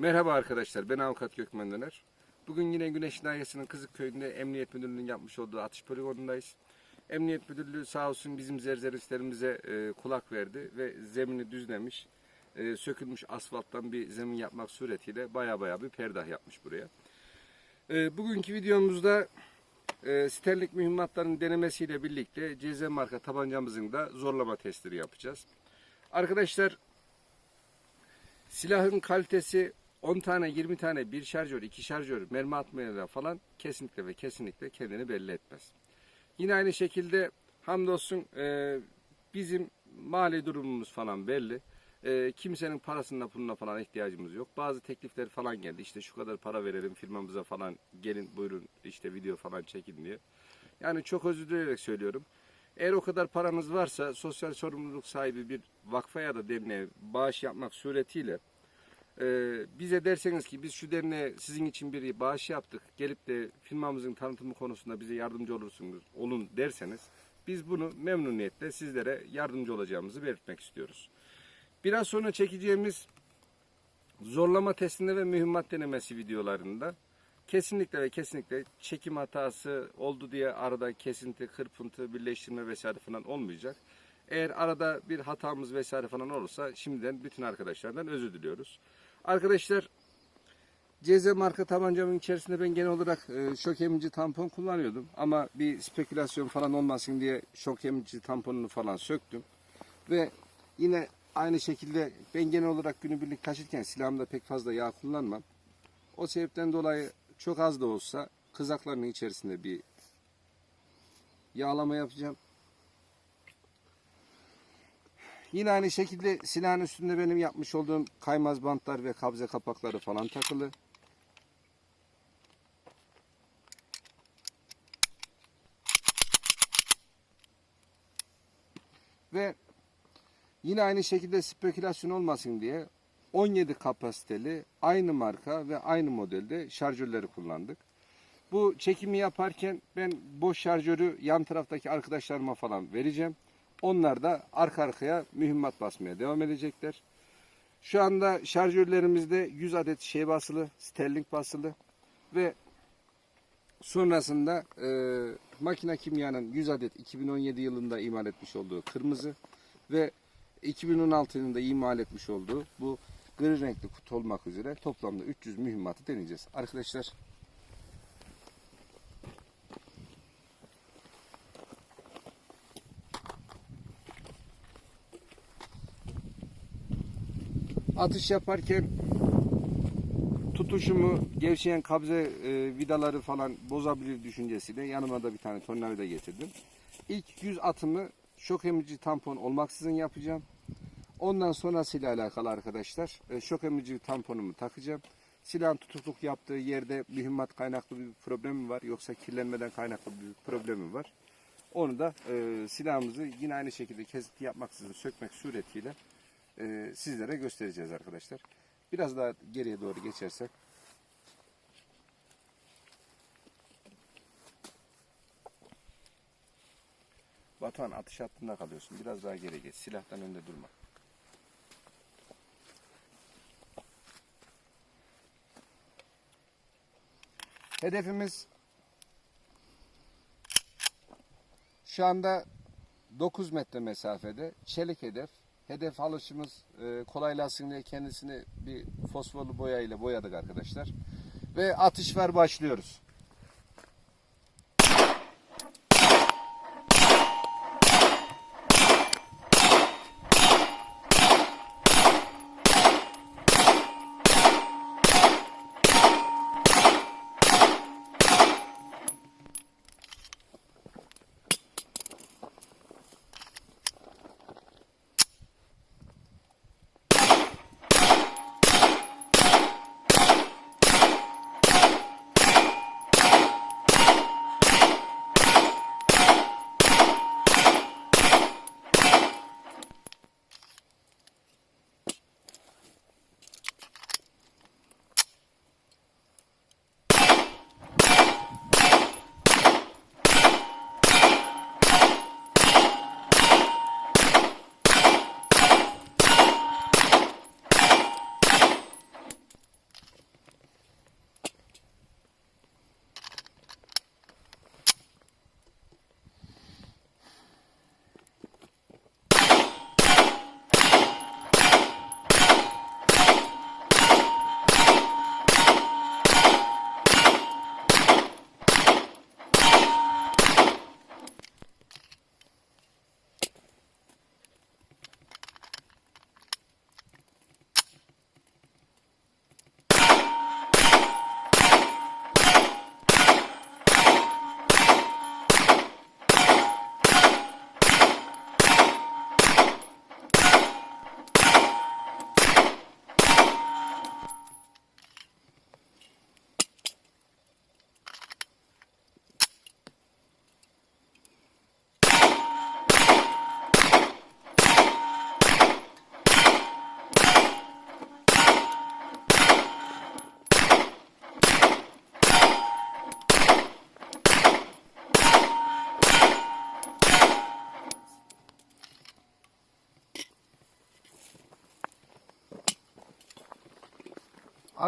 Merhaba arkadaşlar, ben Avukat Gökmen Döner. Bugün yine Güneş Nahiyesi'nin Kızık Köyü'nde Emniyet Müdürlüğü'nün yapmış olduğu atış poligonundayız. Emniyet Müdürlüğü sağ olsun bizim zerzeristlerimize e, kulak verdi ve zemini düzlemiş, e, sökülmüş asfalttan bir zemin yapmak suretiyle baya baya bir perdah yapmış buraya. E, bugünkü videomuzda e, sterlik mühimmatların denemesiyle birlikte CZ marka tabancamızın da zorlama testleri yapacağız. Arkadaşlar silahın kalitesi 10 tane 20 tane bir şarjör iki şarjör mermi atmayla falan kesinlikle ve kesinlikle kendini belli etmez. Yine aynı şekilde hamdolsun e, bizim mali durumumuz falan belli. E, kimsenin parasına puluna falan ihtiyacımız yok. Bazı teklifler falan geldi. İşte şu kadar para verelim firmamıza falan gelin buyurun işte video falan çekin diye. Yani çok özür dileyerek söylüyorum. Eğer o kadar paranız varsa sosyal sorumluluk sahibi bir vakfa ya da derneğe bağış yapmak suretiyle e, bize derseniz ki biz şu derneğe sizin için bir bağış yaptık. Gelip de firmamızın tanıtımı konusunda bize yardımcı olursunuz, olun derseniz biz bunu memnuniyetle sizlere yardımcı olacağımızı belirtmek istiyoruz. Biraz sonra çekeceğimiz zorlama testinde ve mühimmat denemesi videolarında kesinlikle ve kesinlikle çekim hatası oldu diye arada kesinti, kırpıntı, birleştirme vesaire falan olmayacak. Eğer arada bir hatamız vesaire falan olursa şimdiden bütün arkadaşlardan özür diliyoruz. Arkadaşlar CZ marka tabancamın içerisinde ben genel olarak e, şok emici tampon kullanıyordum. Ama bir spekülasyon falan olmasın diye şok emici tamponunu falan söktüm. Ve yine aynı şekilde ben genel olarak günübirlik taşırken silahımda pek fazla yağ kullanmam. O sebepten dolayı çok az da olsa kızaklarının içerisinde bir yağlama yapacağım. Yine aynı şekilde silahın üstünde benim yapmış olduğum kaymaz bantlar ve kabze kapakları falan takılı. Ve yine aynı şekilde spekülasyon olmasın diye 17 kapasiteli aynı marka ve aynı modelde şarjörleri kullandık. Bu çekimi yaparken ben boş şarjörü yan taraftaki arkadaşlarıma falan vereceğim. Onlar da arka arkaya mühimmat basmaya devam edecekler. Şu anda şarjörlerimizde 100 adet şey basılı, sterling basılı ve sonrasında e, makine kimyanın 100 adet 2017 yılında imal etmiş olduğu kırmızı ve 2016 yılında imal etmiş olduğu bu gri renkli kutu olmak üzere toplamda 300 mühimmatı deneyeceğiz. Arkadaşlar atış yaparken tutuşumu gevşeyen kabze e, vidaları falan bozabilir düşüncesiyle yanıma da bir tane tornavida getirdim. İlk 100 atımı şok emici tampon olmaksızın yapacağım. Ondan sonrasıyla alakalı arkadaşlar e, şok emici tamponumu takacağım. Silahın tutukluk yaptığı yerde mühimmat kaynaklı bir problemi var yoksa kirlenmeden kaynaklı bir problemi var. Onu da e, silahımızı yine aynı şekilde kesinti yapmaksızın sökmek suretiyle e, sizlere göstereceğiz arkadaşlar. Biraz daha geriye doğru geçersek. Batuhan atış hattında kalıyorsun. Biraz daha geri geç. Silahtan önde durma. Hedefimiz şu anda 9 metre mesafede. Çelik hedef. Hedef alışımız e, kolaylasın diye kendisini bir fosforlu boya ile boyadık arkadaşlar. Ve atış var başlıyoruz.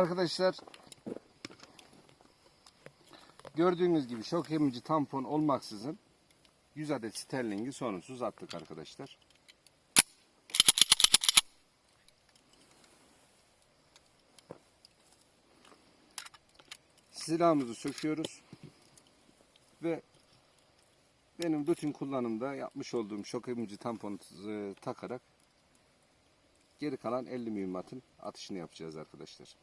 Arkadaşlar gördüğünüz gibi şok emici tampon olmaksızın 100 adet sterlingi sorunsuz attık arkadaşlar. Silahımızı söküyoruz ve benim rutin kullanımda yapmış olduğum şok emici tamponu e, takarak geri kalan 50 mühimmatın atışını yapacağız arkadaşlar.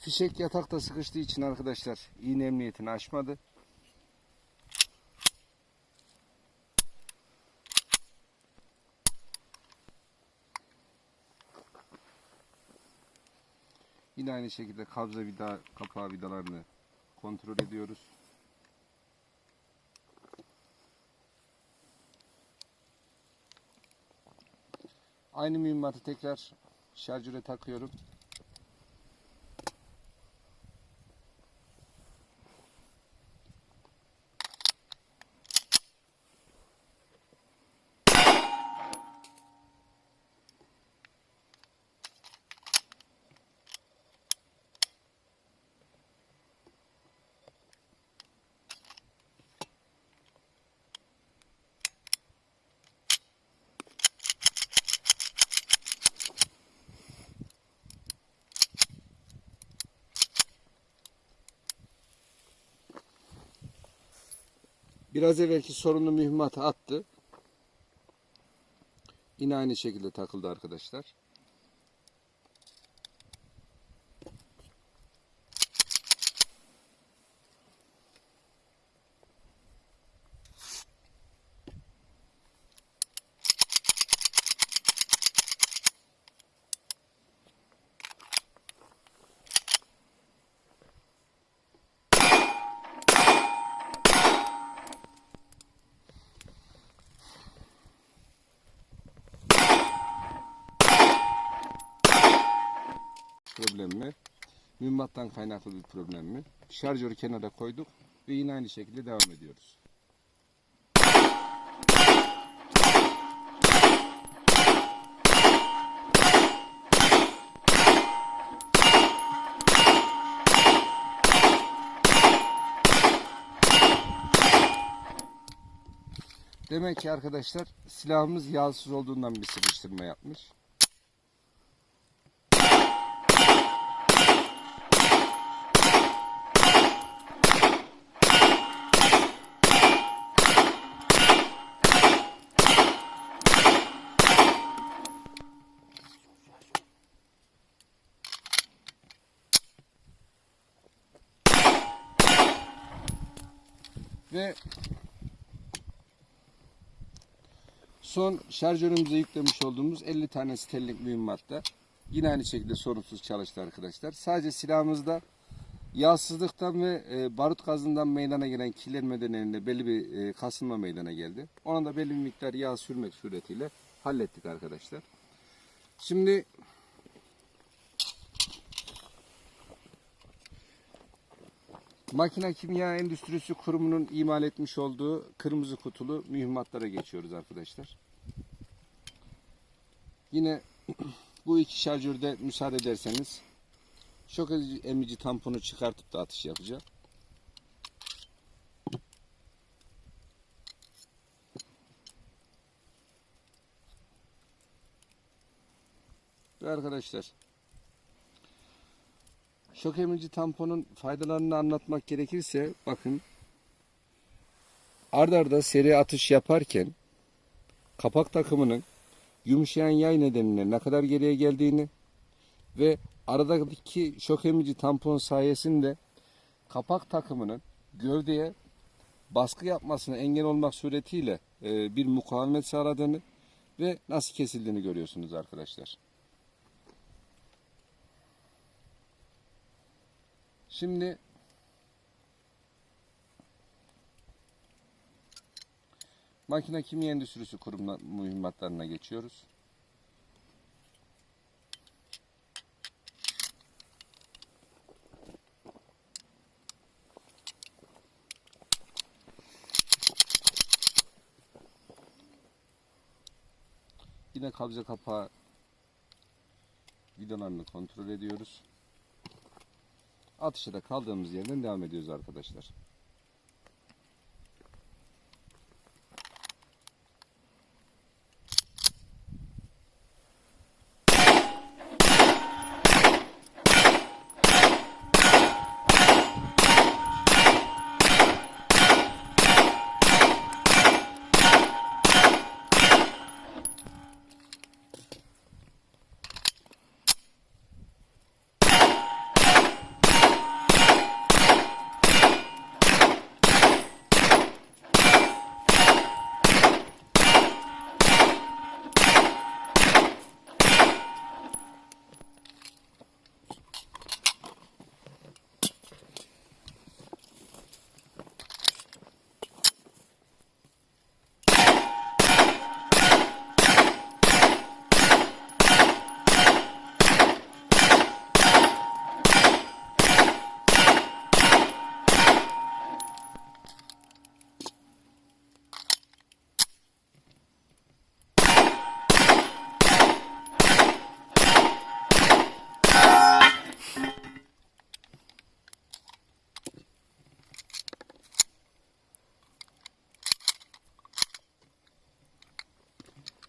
Fişek yatakta sıkıştığı için arkadaşlar iğne emniyetini açmadı. Yine aynı şekilde kabza vida, kapağı vidalarını kontrol ediyoruz. Aynı mühimmatı tekrar şarjöre takıyorum. Biraz evvelki sorunlu mühimmatı attı. Yine aynı şekilde takıldı arkadaşlar. Problem mi? Mühimmattan kaynaklı bir problem mi? Şarjörü kenara koyduk ve yine aynı şekilde devam ediyoruz. Demek ki arkadaşlar silahımız yağsız olduğundan bir sıkıştırma yapmış. Ve son şarjörümüze yüklemiş olduğumuz 50 tane sterling mühimmatta yine aynı şekilde sorunsuz çalıştı arkadaşlar. Sadece silahımızda yağsızlıktan ve e, barut gazından meydana gelen kirlenme nedeniyle belli bir e, kasılma meydana geldi. Ona da belli bir miktar yağ sürmek suretiyle hallettik arkadaşlar. Şimdi Makine Kimya Endüstrisi Kurumu'nun imal etmiş olduğu kırmızı kutulu mühimmatlara geçiyoruz arkadaşlar. Yine bu iki şarjörde müsaade ederseniz şok emici tamponu çıkartıp da atış yapacağım. Ve arkadaşlar şok emici tamponun faydalarını anlatmak gerekirse bakın ard arda seri atış yaparken kapak takımının yumuşayan yay nedeniyle ne kadar geriye geldiğini ve aradaki şok emici tampon sayesinde kapak takımının gövdeye baskı yapmasına engel olmak suretiyle e, bir mukavemet sağladığını ve nasıl kesildiğini görüyorsunuz arkadaşlar. Şimdi makine kimya endüstrisi kurumuna mühimmatlarına geçiyoruz. Yine kabze kapağı vidalarını kontrol ediyoruz. Atışa da kaldığımız yerden devam ediyoruz arkadaşlar.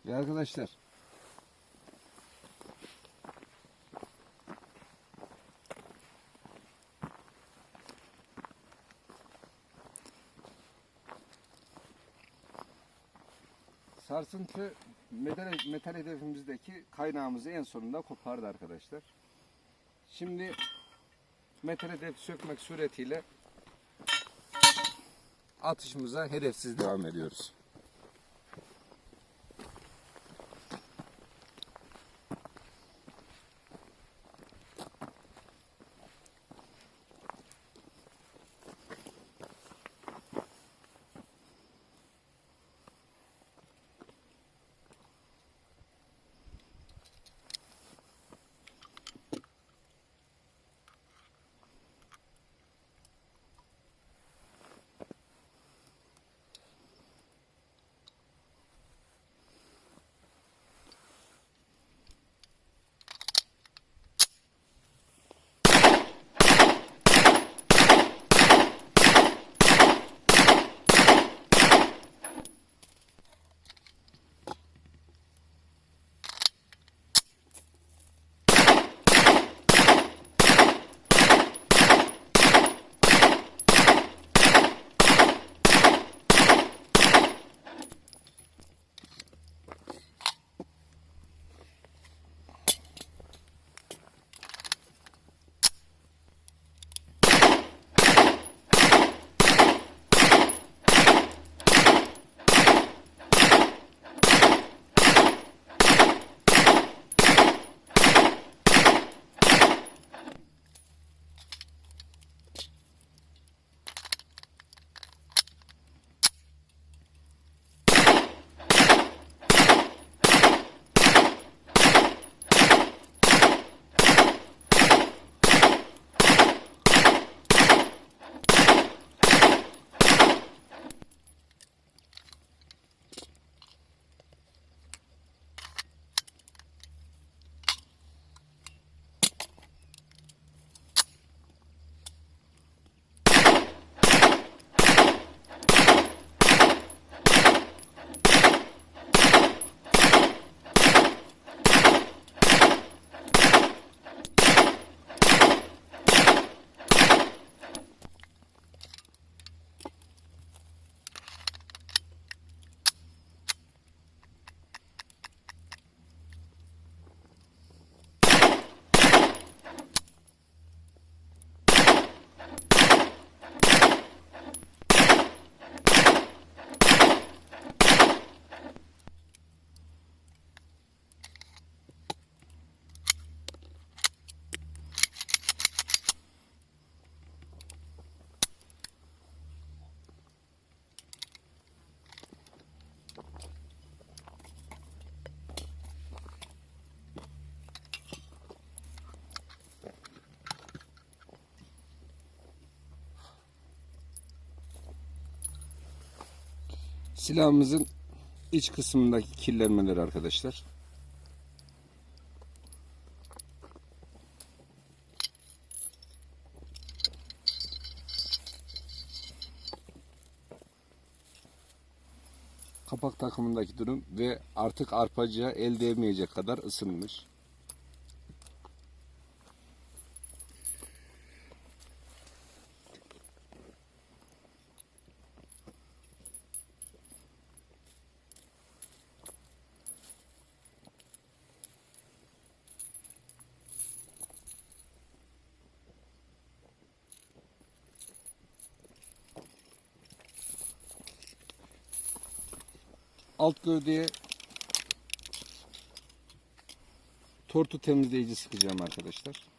Ve arkadaşlar sarsıntı metal, metal hedefimizdeki kaynağımızı en sonunda kopardı arkadaşlar. Şimdi metal hedef sökmek suretiyle atışımıza hedefsiz devam ediyoruz. Silahımızın iç kısmındaki kirlenmeler arkadaşlar. Kapak takımındaki durum ve artık arpacıya el değmeyecek kadar ısınmış. Alt gövdeye tortu temizleyici sıkacağım arkadaşlar.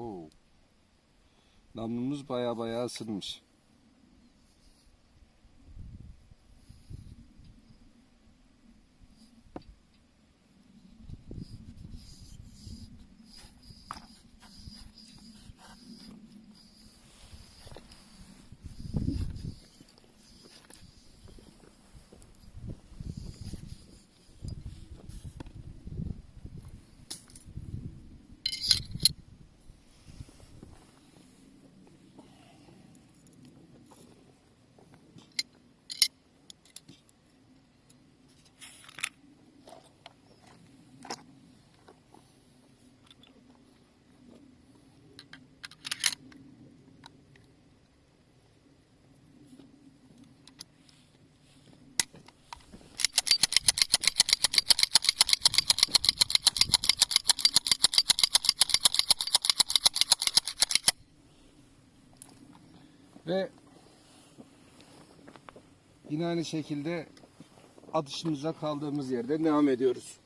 Oo. Namlumuz baya baya ısınmış. Ve yine aynı şekilde atışımıza kaldığımız yerden devam ediyoruz.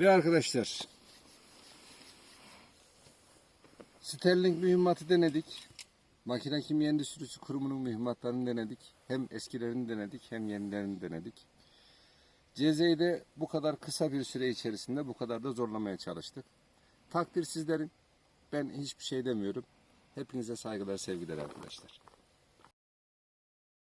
Ve arkadaşlar Sterling mühimmatı denedik. Makine Kimya Endüstrisi Kurumu'nun mühimmatlarını denedik. Hem eskilerini denedik hem yenilerini denedik. CZ'yi de bu kadar kısa bir süre içerisinde bu kadar da zorlamaya çalıştık. Takdir sizlerin. Ben hiçbir şey demiyorum. Hepinize saygılar, sevgiler arkadaşlar.